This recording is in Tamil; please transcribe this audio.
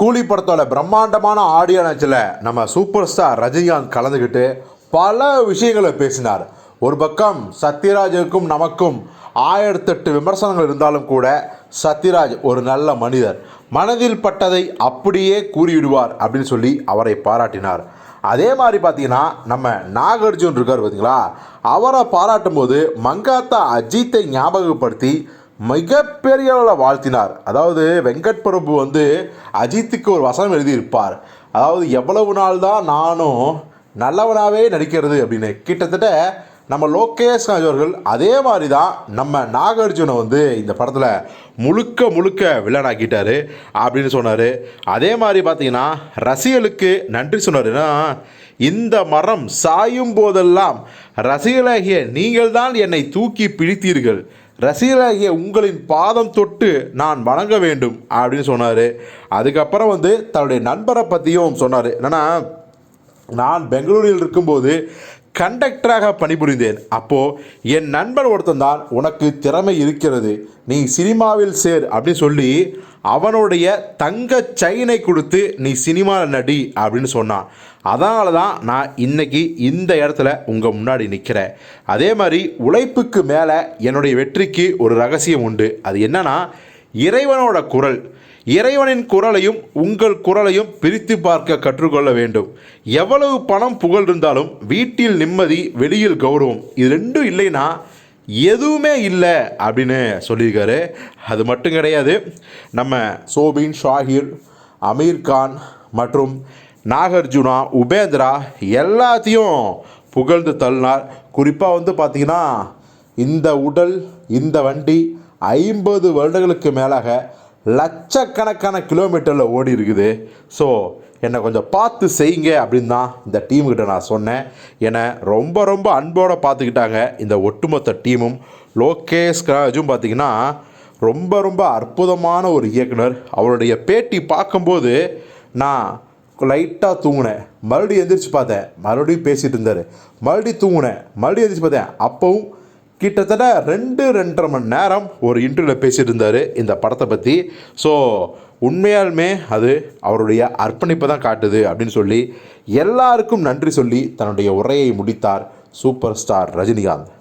கூலி படத்தோட பிரம்மாண்டமான ஆடியோ நிகழ்ச்சியில் நம்ம சூப்பர் ஸ்டார் ரஜினிகாந்த் கலந்துக்கிட்டு பல விஷயங்களை பேசினார். ஒரு பக்கம் சத்யராஜுக்கும் நமக்கும் ஆயிரத்தெட்டு விமர்சனங்கள் இருந்தாலும் கூட சத்யராஜ் ஒரு நல்ல மனிதர். மனதில் பட்டதை அப்படியே கூறிவிடுவார் அப்படின்னு சொல்லி அவரை பாராட்டினார். அதே மாதிரி பார்த்தீங்கன்னா நம்ம நாகார்ஜுன் இருக்கார் பார்த்தீங்களா அவரை பாராட்டும் போது மங்காத்தா அஜித்தை ஞாபகப்படுத்தி மிகப்பெரிய அளவில் வாழ்த்தினார். அதாவது வெங்கட் பிரபு வந்து அஜித்துக்கு ஒரு வசனம் எழுதியிருப்பார். அதாவது எவ்வளவு நாள் தான் நானும் நல்லவனாகவே நடிக்கிறது அப்படின்னு. கிட்டத்தட்ட நம்ம லோகேஷ் அவர்கள் அதே மாதிரி தான் நம்ம நாகார்ஜுனை வந்து இந்த படத்தில் முழுக்க முழுக்க வில்லனாக்கிட்டார் அப்படின்னு சொன்னார். அதே மாதிரி பார்த்தீங்கன்னா ரசிகளுக்கு நன்றி சொன்னார். இந்த மரம் சாயும் போதெல்லாம் ரசிகளாகிய நீங்கள் தான் என்னை தூக்கி பிடித்தீர்கள். ரசிகராகிய உங்களின் பாதம் தொட்டு நான் வணங்க வேண்டும் அப்படின்னு சொன்னார். அதுக்கப்புறம் வந்து தன்னுடைய நண்பரை பற்றியும் சொன்னார். என்னென்னா நான் பெங்களூரில் இருக்கும்போது கண்டக்டராக பணிபுரிந்தேன். அப்போது என் நண்பன் ஒருத்தன் தான் உனக்கு திறமை இருக்கிறது நீ சினிமாவில் சேர் அப்படின்னு சொல்லி அவனுடைய தங்க செயினை கொடுத்து நீ சினிமாவில் நடி அப்படின்னு சொன்னான். அதனால தான் நான் இன்னைக்கு இந்த இடத்துல உங்கள் முன்னாடி நிற்கிறேன் அதே மாதிரி உழைப்புக்கு மேலே என்னுடைய வெற்றிக்கு ஒரு ரகசியம் உண்டு. அது என்னன்னா இறைவனோட குரல் இறைவனின் குரலையும் உங்கள் குரலையும் பிரித்து பார்க்க கற்றுக்கொள்ள வேண்டும். எவ்வளவு பணம் புகழ் இருந்தாலும் வீட்டில் நிம்மதி வெளியில் கௌரவம் இது ரெண்டும் இல்லைன்னா எதுவுமே இல்லை அப்படின்னு சொல்லியிருக்காரு. அது மட்டும் கிடையாது நம்ம சோபின் ஷாஹிர் அமீர்கான் மற்றும் நாகார்ஜுனா உபேந்திரா எல்லாத்தையும் புகழ்ந்து தள்ளினார். குறிப்பாக வந்து பார்த்திங்கன்னா இந்த உடல் இந்த வண்டி ஐம்பது வருடங்களுக்கு மேலாக லட்சக்கணக்கான கிலோமீட்டரில் ஓடி இருக்குது. ஸோ என்னை கொஞ்சம் பார்த்து செய்யுங்க அப்படின்னு தான் இந்த டீமுக்கிட்ட நான் சொன்னேன். என்னை ரொம்ப ரொம்ப அன்போடு பார்த்துக்கிட்டாங்க இந்த ஒட்டுமொத்த டீமும். லோகேஷ் கராஜும் பார்த்திங்கன்னா ரொம்ப ரொம்ப அற்புதமான ஒரு இயக்குனர். அவருடைய பேட்டி பார்க்கும்போது நான் லைட்டாக தூங்கினேன். மறுபடியும் எந்திரிச்சு பார்த்தேன். மறுபடியும் பேசிகிட்டு இருந்தார். மறுபடியும் தூங்கினேன். மறுபடியும் எந்திரிச்சு பார்த்தேன். அப்போவும் கிட்டத்தட்ட ரெண்டு ரெண்டரை மணி நேரம் ஒரு இன்டர்வியூவில் பேசிட்டு இருந்தார் இந்த படத்தை பற்றி ஸோ உண்மையாலுமே அது அவருடைய அர்ப்பணிப்பை தான் காட்டுது அப்படின்னு சொல்லி எல்லாருக்கும் நன்றி சொல்லி தன்னுடைய உரையை முடித்தார் சூப்பர் ஸ்டார் ரஜினிகாந்த்.